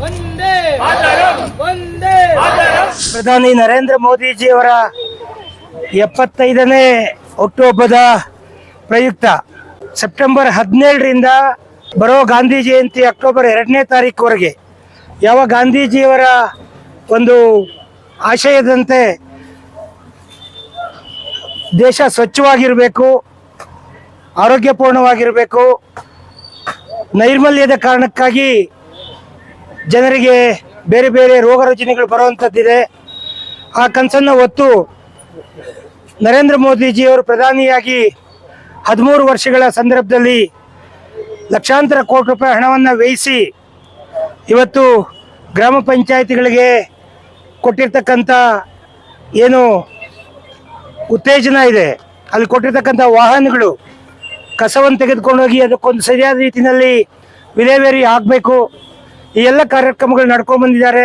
ಒಂದೇ ಒಂದೇ ಪ್ರಧಾನಿ ನರೇಂದ್ರ ಮೋದಿಜಿಯವರ ಎಪ್ಪತ್ತೈದನೇ ಅಕ್ಟೋಬರ್ದ ಪ್ರಯುಕ್ತ ಸೆಪ್ಟೆಂಬರ್ ಹದಿನೇಳರಿಂದ ಬರೋ ಗಾಂಧಿ ಜಯಂತಿ ಅಕ್ಟೋಬರ್ ಎರಡನೇ ತಾರೀಕುವರೆಗೆ ಯಾವ ಗಾಂಧೀಜಿಯವರ ಒಂದು ಆಶಯದಂತೆ ದೇಶ ಸ್ವಚ್ಛವಾಗಿರಬೇಕು ಆರೋಗ್ಯಪೂರ್ಣವಾಗಿರಬೇಕು ನೈರ್ಮಲ್ಯದ ಕಾರಣಕ್ಕಾಗಿ ಜನರಿಗೆ ಬೇರೆ ಬೇರೆ ರೋಗ ರುಜಿನಗಳು ಬರುವಂಥದ್ದಿದೆ ಆ ಕನಸನ್ನು ಹೊತ್ತು ನರೇಂದ್ರ ಮೋದಿಜಿಯವರು ಪ್ರಧಾನಿಯಾಗಿ ಹದಿಮೂರು ವರ್ಷಗಳ ಸಂದರ್ಭದಲ್ಲಿ ಲಕ್ಷಾಂತರ ಕೋಟಿ ರೂಪಾಯಿ ಹಣವನ್ನು ವ್ಯಯಿಸಿ ಇವತ್ತು ಗ್ರಾಮ ಪಂಚಾಯಿತಿಗಳಿಗೆ ಕೊಟ್ಟಿರ್ತಕ್ಕಂಥ ಏನು ಉತ್ತೇಜನ ಇದೆ. ಅಲ್ಲಿ ಕೊಟ್ಟಿರ್ತಕ್ಕಂಥ ವಾಹನಗಳು ಕಸವನ್ನು ತೆಗೆದುಕೊಂಡೋಗಿ ಅದಕ್ಕೊಂದು ಸರಿಯಾದ ರೀತಿಯಲ್ಲಿ ವಿಲೇವಾರಿ ಆಗಬೇಕು. ಈ ಎಲ್ಲ ಕಾರ್ಯಕ್ರಮಗಳು ನಡ್ಕೊಂಡು ಬಂದಿದ್ದಾರೆ.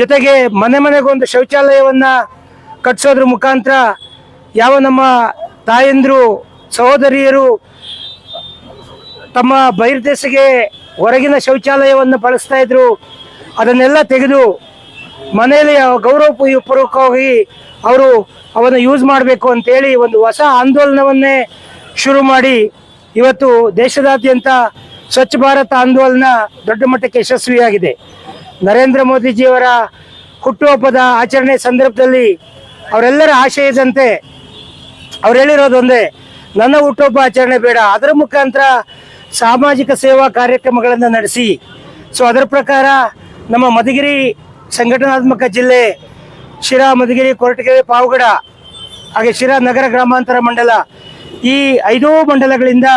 ಜೊತೆಗೆ ಮನೆ ಮನೆಗೊಂದು ಶೌಚಾಲಯವನ್ನು ಕಟ್ಟಿಸೋದ್ರ ಮುಖಾಂತರ ಯಾವ ನಮ್ಮ ತಾಯಂದರು, ಸಹೋದರಿಯರು ತಮ್ಮ ಬಹಿರ್ದೇಶಿಗೆ ಹೊರಗಿನ ಶೌಚಾಲಯವನ್ನು ಬಳಸ್ತಾ ಇದ್ರು. ಅದನ್ನೆಲ್ಲ ತೆಗೆದು ಮನೆಯಲ್ಲಿ ಗೌರವ ಪೂರ್ವಕವಾಗಿ ಅವರು ಅವನ್ನು ಯೂಸ್ ಮಾಡಬೇಕು ಅಂತೇಳಿ ಒಂದು ಹೊಸ ಆಂದೋಲನವನ್ನೇ ಶುರು ಮಾಡಿ ಇವತ್ತು ದೇಶದಾದ್ಯಂತ ಸ್ವಚ್ಛ ಭಾರತ ಆಂದೋಲನ ದೊಡ್ಡ ಮಟ್ಟಕ್ಕೆ ಯಶಸ್ವಿಯಾಗಿದೆ. ನರೇಂದ್ರ ಮೋದಿಜಿಯವರ ಹುಟ್ಟುಹಬ್ಬದ ಆಚರಣೆ ಸಂದರ್ಭದಲ್ಲಿ ಅವರೆಲ್ಲರ ಆಶಯದಂತೆ ಅವ್ರು ಹೇಳಿರೋದೊಂದೇ ನನ್ನ ಹುಟ್ಟುಹಬ್ಬ ಆಚರಣೆ ಬೇಡ. ಅದರ ಮುಖಾಂತರ ಸಾಮಾಜಿಕ ಸೇವಾ ಕಾರ್ಯಕ್ರಮಗಳನ್ನು ನಡೆಸಿ. ಸೊ ಅದರ ಪ್ರಕಾರ ನಮ್ಮ ಮಧುಗಿರಿ ಸಂಘಟನಾತ್ಮಕ ಜಿಲ್ಲೆ ಶಿರಾ ಮಧುಗಿರಿ ಕೊರಟಗೆರೆ ಪಾವಗಡ, ಹಾಗೆ ಶಿರಾ ನಗರ ಗ್ರಾಮಾಂತರ ಮಂಡಲ ಈ ಐದೂ ಮಂಡಲಗಳಿಂದ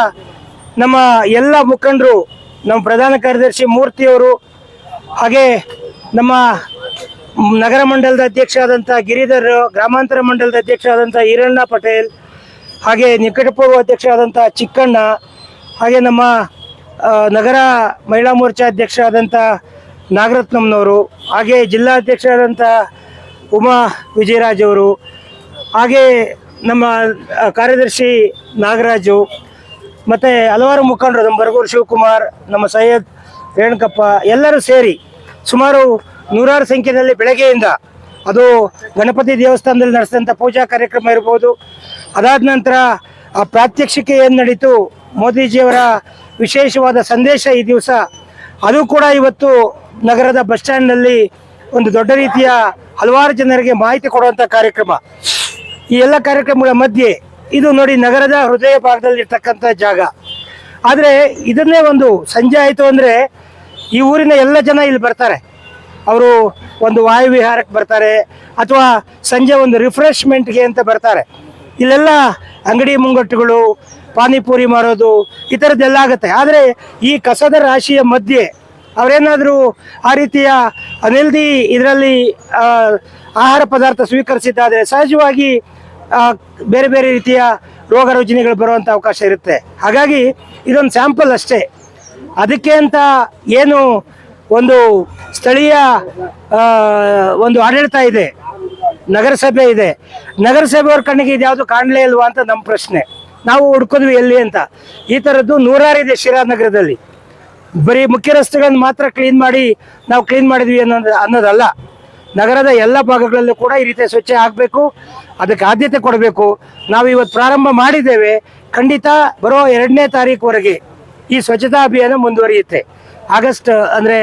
ನಮ್ಮ ಎಲ್ಲ ಮುಖಂಡರು, ನಮ್ಮ ಪ್ರಧಾನ ಕಾರ್ಯದರ್ಶಿ ಮೂರ್ತಿಯವರು, ಹಾಗೆ ನಮ್ಮ ನಗರ ಮಂಡಲದ ಅಧ್ಯಕ್ಷ ಆದಂಥ ಗಿರಿಧರ್, ಗ್ರಾಮಾಂತರ ಮಂಡಲದ ಅಧ್ಯಕ್ಷ ಆದಂಥ ಈರಣ್ಣ ಪಟೇಲ್, ಹಾಗೆ ನಿಕಟಪೂರ್ವ ಅಧ್ಯಕ್ಷ ಆದಂಥ ಚಿಕ್ಕಣ್ಣ, ಹಾಗೆ ನಮ್ಮ ನಗರ ಮಹಿಳಾ ಮೋರ್ಚಾ ಅಧ್ಯಕ್ಷ ಆದಂಥ ನಾಗರತ್ನಮ್ನವರು ಹಾಗೆ ಜಿಲ್ಲಾಧ್ಯಕ್ಷರಾದಂಥ ಉಮಾ ವಿಜಯರಾಜ್ ಅವರು, ಹಾಗೆ ನಮ್ಮ ಕಾರ್ಯದರ್ಶಿ ನಾಗರಾಜು ಮತ್ತು ಹಲವಾರು ಮುಖಂಡರು, ನಮ್ಮ ಬರಗೂರು ಶಿವಕುಮಾರ್, ನಮ್ಮ ಸೈಯದ್ ರೇಣುಕಪ್ಪ, ಎಲ್ಲರೂ ಸೇರಿ ಸುಮಾರು ನೂರಾರು ಸಂಖ್ಯೆಯಲ್ಲಿ ಬೆಳಗ್ಗೆಯಿಂದ ಅದು ಗಣಪತಿ ದೇವಸ್ಥಾನದಲ್ಲಿ ನಡೆಸಿದಂಥ ಪೂಜಾ ಕಾರ್ಯಕ್ರಮ ಇರ್ಬೋದು. ಅದಾದ ನಂತರ ಆ ಪ್ರಾತ್ಯಕ್ಷಿಕೆ ಏನು ನಡೀತು, ಮೋದಿಜಿಯವರ ವಿಶೇಷವಾದ ಸಂದೇಶ ಈ ದಿವಸ, ಅದು ಕೂಡ ಇವತ್ತು ನಗರದ ಬಸ್ ಸ್ಟ್ಯಾಂಡ್ನಲ್ಲಿ ಒಂದು ದೊಡ್ಡ ರೀತಿಯ ಹಲವಾರು ಜನರಿಗೆ ಮಾಹಿತಿ ಕೊಡುವಂಥ ಕಾರ್ಯಕ್ರಮ. ಈ ಎಲ್ಲ ಕಾರ್ಯಕ್ರಮಗಳ ಮಧ್ಯೆ ಇದು ನೋಡಿ ನಗರದ ಹೃದಯ ಭಾಗದಲ್ಲಿ ಇರ್ತಕ್ಕಂಥ ಜಾಗ. ಆದರೆ ಇದನ್ನೇ ಒಂದು ಸಂಜೆ ಆಯಿತು ಅಂದರೆ ಈ ಊರಿನ ಎಲ್ಲ ಜನ ಇಲ್ಲಿ ಬರ್ತಾರೆ. ಅವರು ಒಂದು ವಾಯುವಿಹಾರಕ್ಕೆ ಬರ್ತಾರೆ ಅಥವಾ ಸಂಜೆ ಒಂದು ರಿಫ್ರೆಶ್ಮೆಂಟ್ಗೆ ಅಂತ ಬರ್ತಾರೆ. ಇಲ್ಲೆಲ್ಲ ಅಂಗಡಿ ಮುಂಗಟ್ಟುಗಳು, ಪಾನಿಪುರಿ ಮಾರೋದು, ಈ ಥರದ್ದೆಲ್ಲ ಆಗುತ್ತೆ. ಆದರೆ ಈ ಕಸದ ರಾಶಿಯ ಮಧ್ಯೆ ಅವರೇನಾದರೂ ಆ ರೀತಿಯ ಅನಿಲ್ದಿ ಇದರಲ್ಲಿ ಆಹಾರ ಪದಾರ್ಥ ಸ್ವೀಕರಿಸಿದ್ದಾದರೆ ಸಹಜವಾಗಿ ಬೇರೆ ಬೇರೆ ರೀತಿಯ ರೋಗ ರುಜಿನಿಗಳು ಬರುವಂಥ ಅವಕಾಶ ಇರುತ್ತೆ. ಹಾಗಾಗಿ ಇದೊಂದು ಸ್ಯಾಂಪಲ್ ಅಷ್ಟೇ. ಅದಕ್ಕೆ ಅಂತ ಏನು ಒಂದು ಸ್ಥಳೀಯ ಒಂದು ಆಡಳಿತ ಇದೆ, ನಗರಸಭೆ ಇದೆ. ನಗರಸಭೆಯವ್ರ ಕಣ್ಣಿಗೆ ಇದ್ಯಾವುದು ಕಾಣಲೇ ಇಲ್ವಾ ಅಂತ ನಮ್ಮ ಪ್ರಶ್ನೆ. ನಾವು ಹುಡ್ಕೋದ್ವಿ ಎಲ್ಲಿ ಅಂತ. ಈ ಥರದ್ದು ಇದೆ ಶಿರಾ ನಗರದಲ್ಲಿ ಬರೀ ಮುಖ್ಯ ರಸ್ತೆಗಳನ್ನು ಮಾತ್ರ ಕ್ಲೀನ್ ಮಾಡಿ ನಾವು ಕ್ಲೀನ್ ಮಾಡಿದ್ವಿ ಅನ್ನೋದು ಅನ್ನೋದಲ್ಲ. ನಗರದ ಎಲ್ಲ ಭಾಗಗಳಲ್ಲೂ ಕೂಡ ಈ ರೀತಿ ಸ್ವಚ್ಛ ಆಗಬೇಕು. ಅದಕ್ಕೆ ಆದ್ಯತೆ ಕೊಡಬೇಕು. ನಾವು ಇವತ್ತು ಪ್ರಾರಂಭ ಮಾಡಿದ್ದೇವೆ. ಖಂಡಿತ ಬರೋ ಎರಡನೇ ತಾರೀಕುವರೆಗೆ ಈ ಸ್ವಚ್ಛತಾ ಅಭಿಯಾನ ಮುಂದುವರಿಯುತ್ತೆ. ಆಗಸ್ಟ್, ಅಂದರೆ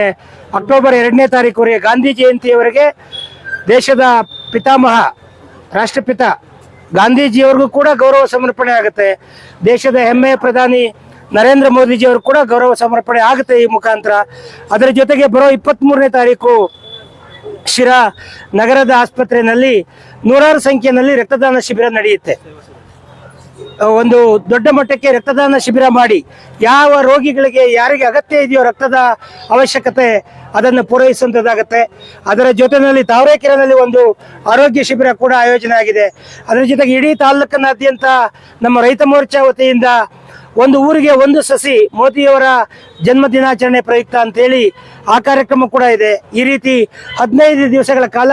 ಅಕ್ಟೋಬರ್ ಎರಡನೇ ತಾರೀಕುವರೆಗೆ ಗಾಂಧಿ ಜಯಂತಿಯವರೆಗೆ ದೇಶದ ಪಿತಾಮಹ, ರಾಷ್ಟ್ರಪಿತ ಗಾಂಧೀಜಿಯವ್ರಿಗೂ ಕೂಡ ಗೌರವ ಸಮರ್ಪಣೆ ಆಗುತ್ತೆ. ದೇಶದ ಹೆಮ್ಮೆಯ ಪ್ರಧಾನಿ ನರೇಂದ್ರ ಮೋದಿಜಿಯವರು ಕೂಡ ಗೌರವ ಸಮರ್ಪಣೆ ಆಗುತ್ತೆ ಈ ಮುಖಾಂತರ. ಅದರ ಜೊತೆಗೆ ಬರೋ ಇಪ್ಪತ್ತ್ಮೂರನೇ ತಾರೀಕು ಶಿರಾ ನಗರದ ಆಸ್ಪತ್ರೆಯಲ್ಲಿ ನೂರಾರು ಸಂಖ್ಯೆಯಲ್ಲಿ ರಕ್ತದಾನ ಶಿಬಿರ ನಡೆಯುತ್ತೆ. ಒಂದು ದೊಡ್ಡ ಮಟ್ಟಕ್ಕೆ ರಕ್ತದಾನ ಶಿಬಿರ ಮಾಡಿ ಯಾವ ರೋಗಿಗಳಿಗೆ ಯಾರಿಗೆ ಅಗತ್ಯ ಇದೆಯೋ ರಕ್ತದ ಅವಶ್ಯಕತೆ ಅದನ್ನು ಪೂರೈಸುವಂಥದ್ದಾಗತ್ತೆ ಅದರ ಜೊತೆಯಲ್ಲಿ ತಾವರೆಕೆರೆನಲ್ಲಿ ಒಂದು ಆರೋಗ್ಯ ಶಿಬಿರ ಕೂಡ ಆಯೋಜನೆ ಆಗಿದೆ. ಅದರ ಜೊತೆಗೆ ಇಡೀ ತಾಲೂಕಿನಾದ್ಯಂತ ನಮ್ಮ ರೈತ ಮೋರ್ಚಾ ವತಿಯಿಂದ ಒಂದು ಊರಿಗೆ ಒಂದು ಸಸಿ ಮೋದಿಯವರ ಜನ್ಮ ದಿನಾಚರಣೆ ಪ್ರಯುಕ್ತ ಅಂತೇಳಿ ಆ ಕಾರ್ಯಕ್ರಮ ಕೂಡ ಇದೆ. ಈ ರೀತಿ ಹದಿನೈದು ದಿವಸಗಳ ಕಾಲ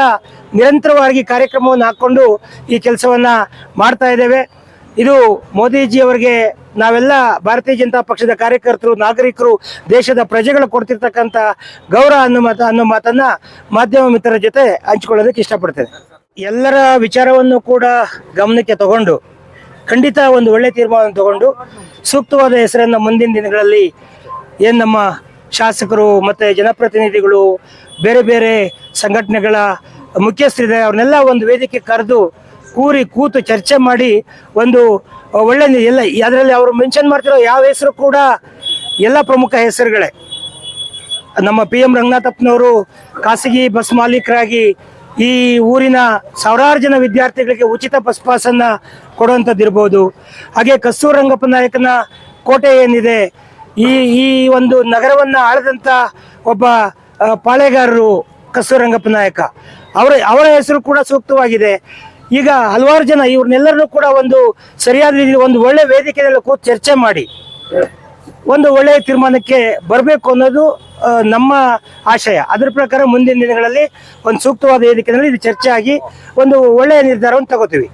ನಿರಂತರವಾಗಿ ಕಾರ್ಯಕ್ರಮವನ್ನು ಹಾಕ್ಕೊಂಡು ಈ ಕೆಲಸವನ್ನ ಮಾಡ್ತಾ ಇದ್ದೇವೆ. ಇದು ಮೋದಿಜಿ ಅವರಿಗೆ ನಾವೆಲ್ಲ ಭಾರತೀಯ ಜನತಾ ಪಕ್ಷದ ಕಾರ್ಯಕರ್ತರು, ನಾಗರಿಕರು, ದೇಶದ ಪ್ರಜೆಗಳು ಕೊಡ್ತಿರ್ತಕ್ಕಂಥ ಗೌರವ ಅನ್ನೋ ಮಾತ ಅನ್ನೋ ಮಾತನ್ನು ಮಾಧ್ಯಮ ಮಿತ್ರರ ಜೊತೆ ಹಂಚಿಕೊಳ್ಳೋದಕ್ಕೆ ಇಷ್ಟಪಡ್ತೇನೆ. ಎಲ್ಲರ ವಿಚಾರವನ್ನು ಕೂಡ ಗಮನಕ್ಕೆ ತಗೊಂಡು ಖಂಡಿತ ಒಂದು ಒಳ್ಳೆ ತೀರ್ಮಾನ ತಗೊಂಡು ಸೂಕ್ತವಾದ ಹೆಸರನ್ನ ಮುಂದಿನ ದಿನಗಳಲ್ಲಿ ಏನು ನಮ್ಮ ಶಾಸಕರು ಮತ್ತು ಜನಪ್ರತಿನಿಧಿಗಳು, ಬೇರೆ ಬೇರೆ ಸಂಘಟನೆಗಳ ಮುಖ್ಯಸ್ಥರಿದ್ದಾರೆ, ಅವ್ರನ್ನೆಲ್ಲ ಒಂದು ವೇದಿಕೆ ಕರೆದು ಕೂರಿ ಕೂತು ಚರ್ಚೆ ಮಾಡಿ ಒಂದು ಒಳ್ಳೆ ಎಲ್ಲ ಅದರಲ್ಲಿ ಅವರು ಮೆನ್ಷನ್ ಮಾಡ್ತಿರೋ ಯಾವ ಹೆಸರು ಕೂಡ ಎಲ್ಲ ಪ್ರಮುಖ ಹೆಸರುಗಳೇ. ನಮ್ಮ ಪಿ ಎಂ ರಂಗನಾಥಪ್ಪನವರು ಖಾಸಗಿ ಬಸ್ ಮಾಲೀಕರಾಗಿ ಈ ಊರಿನ ಸಾವಿರಾರು ಜನ ವಿದ್ಯಾರ್ಥಿಗಳಿಗೆ ಉಚಿತ ಬಸ್ ಪಾಸನ್ನ ಕೊಡುವಂಥದ್ದಿರ್ಬೋದು. ಹಾಗೆ ಕಸ್ತೂರ್ ರಂಗಪ್ಪ ನಾಯಕನ ಕೋಟೆ ಏನಿದೆ, ಈ ಈ ಒಂದು ನಗರವನ್ನ ಆಳದಂತ ಒಬ್ಬ ಪಾಳೆಗಾರರು ಕಸ್ತೂರ್ ರಂಗಪ್ಪ ನಾಯಕ. ಅವರ ಅವರ ಹೆಸರು ಕೂಡ ಸೂಕ್ತವಾಗಿದೆ. ಈಗ ಹಲವಾರು ಜನ ಇವ್ರನ್ನೆಲ್ಲರನ್ನೂ ಕೂಡ ಒಂದು ಸರಿಯಾದ ರೀತಿಯಲ್ಲಿ ಒಂದು ಒಳ್ಳೆ ವೇದಿಕೆಯಲ್ಲಿ ಕೂತು ಚರ್ಚೆ ಮಾಡಿ. ಒಂದು ಒಳ್ಳೆಯ ತೀರ್ಮಾನಕ್ಕೆ ಬರಬೇಕು ಅನ್ನೋದು ನಮ್ಮ ಆಶಯ. ಅದರ ಪ್ರಕಾರ ಮುಂದಿನ ದಿನಗಳಲ್ಲಿ ಒಂದು ಸೂಕ್ತವಾದ ವೇದಿಕೆಯಲ್ಲಿ ಇದು ಚರ್ಚೆ ಆಗಿ ಒಂದು ಒಳ್ಳೆಯ ನಿರ್ಧಾರವನ್ನು ತಗೋತೀವಿ.